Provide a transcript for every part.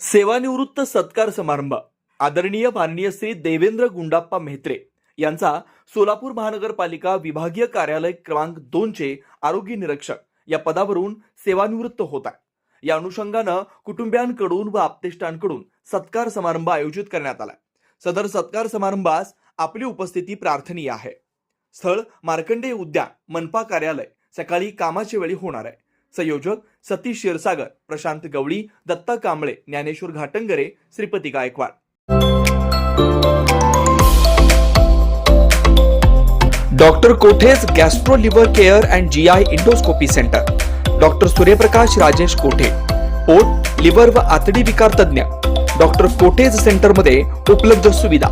सेवानिवृत्त सत्कार समारंभ. आदरणीय माननीय श्री देवेंद्र गुंडाप्पा मेहत्रे यांचा सोलापूर महानगरपालिका विभागीय कार्यालय क्रमांक दोनचे आरोग्य निरीक्षक या पदावरून सेवानिवृत्त होत आहे. या अनुषंगानं कुटुंबियांकडून व आप्तेष्टांकडून सत्कार समारंभ आयोजित करण्यात आला सदर सत्कार समारंभास आपली उपस्थिती प्रार्थनीय आहे. स्थळ मार्कंडेय उद्यान मनपा कार्यालय सकाळी कामाच्या वेळी होणार आहे. संयोजक Satish Kshirsagar Prashant Gawali Datta Kamble Dnyaneshwar Ghatangare Shripati Gaikwad. Doctor कोठेज gastro liver care and G I endoscopy centre. Doctor Suryaprakash Rajesh Kothe. पोट लिव्हर व आतडी विकार तज्ज्ञ. डॉक्टर कोठेज सेंटरमध्ये उपलब्ध सुविधा.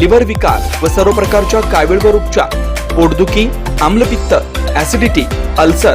लिव्हर विकार व सर्व प्रकारच्या कावीळवर उपचार. पोटदुखी आम्लपित्त ऍसिडिटी अल्सर